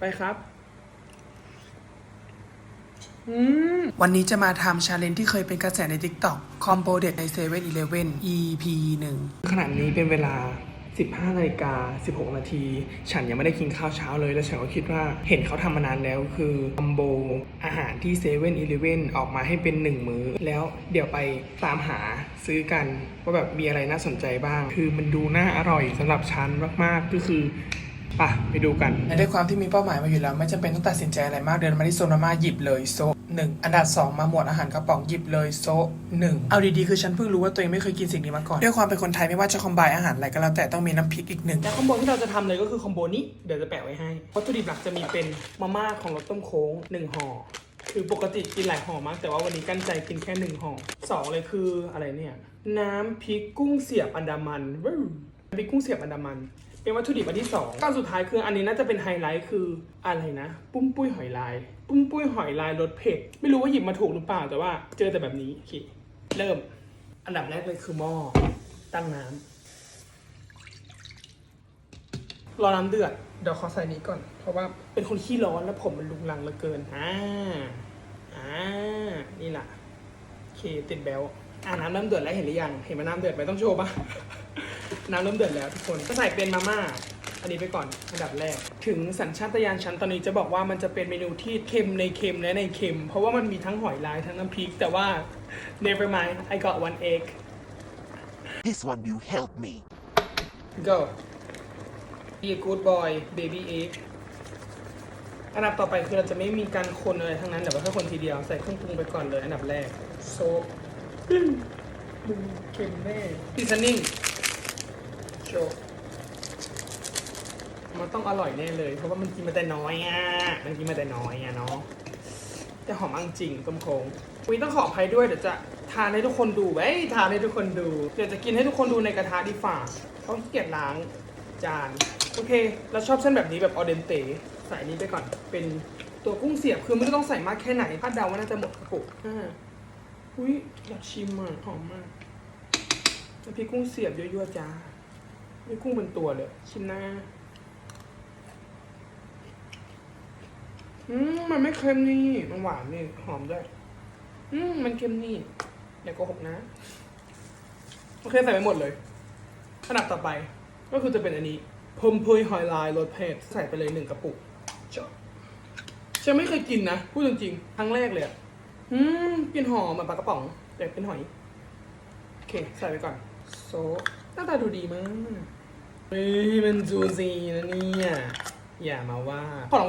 ไปครับอืมวันนี้จะมาทำชาเลนจ์ที่เคยเป็นกระแสใน TikTok คอมโบเด็ดใน7 e เ e ่ e อ EP 1ขณะนี้เป็นเวลา 15นาฬิกา16 นาที ฉันยังไม่ได้กินข้าวเช้าเลย แล้วฉันก็คิดว่าเห็นเขาทำมานานแล้วคือคอมโบอาหารที่7 e เ e ่ e อออกมาให้เป็น 1 มื้อ แล้วเดี๋ยวไปตามหาซื้อกัน ว่าแบบมีอะไรน่าสนใจบ้าง คือมันดูน่าอร่อยสำหรับฉันมากๆก็คือ ป่ะไปดูกันและด้วยความที่มีเป้าหมายมาอยู่แล้ว ไม่จำเป็นต้องตัดสินใจอะไรมากเดินมาที่โซนมาม่าหยิบเลยโซะหนึ่งอันดับ 2 มาหมวดอาหารกระป๋องหยิบเลยโซะหนึ่งเอาดีๆ คือฉันเพิ่งรู้ว่าตัวเองไม่เคยกินสิ่งนี้มาก่อน ด้วยความเป็นคนไทยไม่ว่าจะคอมไบอาหารอะไรก็แล้วแต่ต้องมีน้ำพริกอีกหนึ่งและคอมโบที่เราจะทำเลยก็คือคอมโบนี้เดี๋ยวจะแปะไว้ให้วัตถุดิบหลักจะมีเป็นมาม่าของรสต้มโค้งหนึ่งห่อคือปกติกินหลายห่อมาก แต่ว่าวันนี้กั้นใจกินแค่หนึ่งห่อสองเลยคืออะไรเนี่ยน้ำพริกกุ้งเสียบอันดามันว้าวน้ำพริกกุ้งเสียบอันดามัน เป็นวัตถุดิบอันที่สองก้าวสุดท้ายคืออันนี้น่าจะเป็นไฮไลท์คืออะไรนะ ปุ้มปุ้ยหอยลาย ปุ้มปุ้ยหอยลายรสเผ็ด ไม่รู้ว่าหยิบมาถูกหรือเปล่าแต่ว่าเจอแต่แบบนี้โอเคเริ่ม อันดับแรกเลยคือหม้อตั้งน้ำรอน้ำเดือดเดี๋ยวขอใส่นี้ก่อน เพราะว่าเป็นคนขี้ร้อนแล้วผมมันลุงลังเหลือเกินอ่าอ่านี่แหละโอเคติดแบลอ่าน้ำเริ่มเดือดแล้วเห็นหรือยัง เห็นไหมน้ำเดือดไหมต้องโชว์ปะ น้ำเริ่มเดือดแล้วทุกคนก็ใส่เป็นมาม่าอันนี้ไปก่อนอันดับแรก ถึงสัญชาตญาณฉันตอนนี้จะบอกว่ามันจะเป็นเมนูที่เค็มในเค็มและในเค็ม เพราะว่ามันมีทั้งหอยลายทั้งน้ำพริก แต่ว่า never mind I got one egg This one will help me. go be a good boy baby egg อันดับต่อไปคือเราจะไม่มีการคนอะไรทั้งนั้นเดี๋ยวเราแค่คนทีเดียวใส่เครื่องปรุงไปก่อนเลย อันดับแรกโซปมึงเค็มแน่ซีซันนิ่ง โชว์มันต้องอร่อยแน่เลย เพราะว่ามันกินมาแต่น้อยอะ มันกินมาแต่น้อยอะเนาะแต่หอมมากจริงต้มโค้งวันนี้ต้องขออภัยด้วยเดี๋ยวจะทานให้ทุกคนดูเอ้ยทานให้ทุกคนดู เดี๋ยวจะกินให้ทุกคนดูในกระทะดีฝ่าเพราะเกียจล้างจาน โอเค เราชอบเส้นแบบนี้แบบออเดนเตใส่นี้ไปก่อน เป็นตัวกุ้งเสียบ คือไม่ต้องใส่มากแค่ไหนคาดเดาว่าน่าจะหมดกระปุกอ่าอุ้ยอยากชิมอะหอมมากน้ำพริกกุ้งเสียบยั่วๆจ้า นี่กุ้งเป็นตัวเลย ชิมนะ อืม มันไม่เค็มนี่ มันหวานนี่ หอมด้วย อืม มันเค็มนี่อย่าโกหกนะ โอเค ใส่ไปหมดเลยขนาดต่อไป ก็คือจะเป็นอันนี้พมเพยหอยลายรสเผ็ดใส่ไปเลยหนึ่งกระปุกจบฉันไม่เคยกินนะ พูดจริงๆ ครั้งแรกเลยอืมกินหอมเหมือนปลากระป๋อง แต่เป็นหอย โอเค ใส่ไปก่อน โซะหน้าตาดูดีมาก เฮ้ยมันจูซีนะเนี่ย อย่ามาว่าขอลอง